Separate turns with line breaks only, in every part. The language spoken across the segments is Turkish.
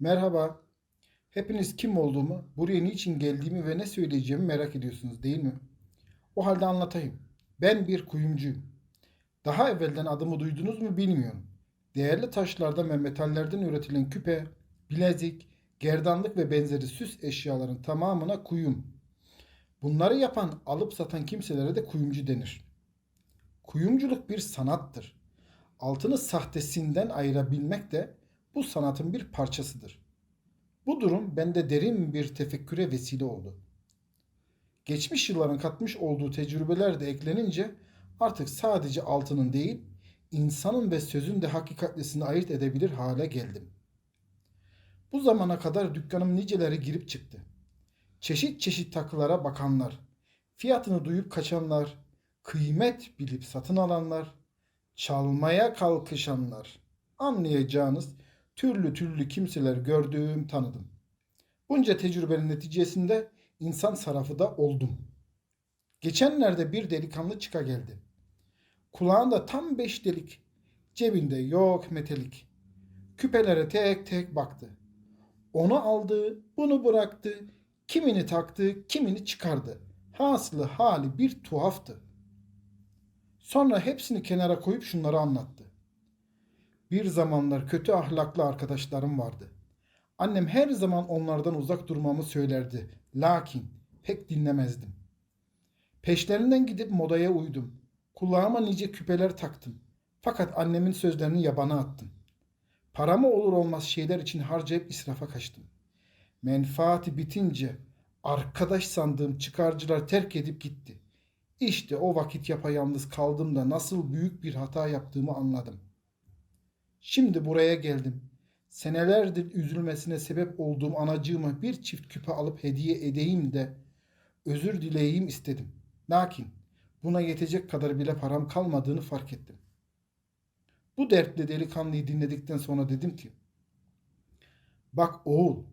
Merhaba. Hepiniz kim olduğumu, buraya niçin geldiğimi ve ne söyleyeceğimi merak ediyorsunuz değil mi? O halde anlatayım. Ben bir kuyumcuyum. Daha evvelden adımı duydunuz mu bilmiyorum. Değerli taşlardan ve metallerden üretilen küpe, bilezik, gerdanlık ve benzeri süs eşyaların tamamına kuyum. Bunları yapan, alıp satan kimselere de kuyumcu denir. Kuyumculuk bir sanattır. Altını sahtesinden ayırabilmek de bu sanatın bir parçasıdır. Bu durum bende derin bir tefekküre vesile oldu. Geçmiş yılların katmış olduğu tecrübeler de eklenince artık sadece altının değil, insanın ve sözün de hakikatlisini ayırt edebilir hale geldim. Bu zamana kadar dükkanım niceleri girip çıktı. Çeşit çeşit takılara bakanlar, fiyatını duyup kaçanlar, kıymet bilip satın alanlar, çalmaya kalkışanlar. Anlayacağınız türlü türlü kimseler gördüm, tanıdım. Bunca tecrübenin neticesinde insan sarafı da oldum. Geçenlerde bir delikanlı çıka geldi. Kulağında tam beş delik, cebinde yok metelik. Küpelere tek tek baktı. Onu aldı, bunu bıraktı, kimini taktı, kimini çıkardı. Hasılı hali bir tuhaftı. Sonra hepsini kenara koyup şunları anlattı. Bir zamanlar kötü ahlaklı arkadaşlarım vardı. Annem her zaman onlardan uzak durmamı söylerdi. Lakin pek dinlemezdim. Peşlerinden gidip modaya uydum. Kulağıma nice küpeler taktım. Fakat annemin sözlerini yabana attım. Paramı olur olmaz şeyler için harcayıp israfa kaçtım. Menfaati bitince arkadaş sandığım çıkarcılar terk edip gitti. İşte o vakit yapayalnız kaldım da nasıl büyük bir hata yaptığımı anladım. Şimdi buraya geldim. Senelerdir üzülmesine sebep olduğum anacığıma bir çift küpe alıp hediye edeyim de özür dileyeyim istedim. Lakin buna yetecek kadar bile param kalmadığını fark ettim. Bu dertli delikanlıyı dinledikten sonra dedim ki Bak oğul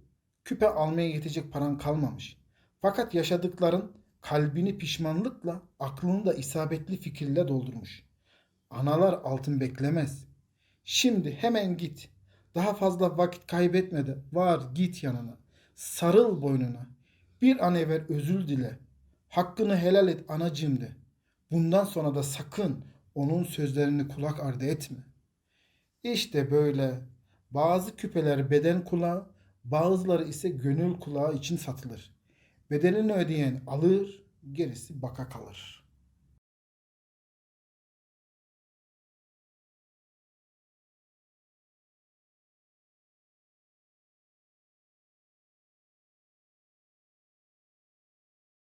küpe almaya yetecek paran kalmamış. Fakat yaşadıkların kalbini pişmanlıkla aklını da isabetli fikirle doldurmuş. Analar altın beklemez. Şimdi hemen git. Daha fazla vakit kaybetme de var git yanına. Sarıl boynuna. Bir an evvel özür dile. Hakkını helal et anacığım de. Bundan sonra da sakın onun sözlerini kulak ardı etme. İşte böyle bazı küpeler beden kulağı, bazıları ise gönül kulağı için satılır. Bedelini ödeyen alır, gerisi baka kalır.''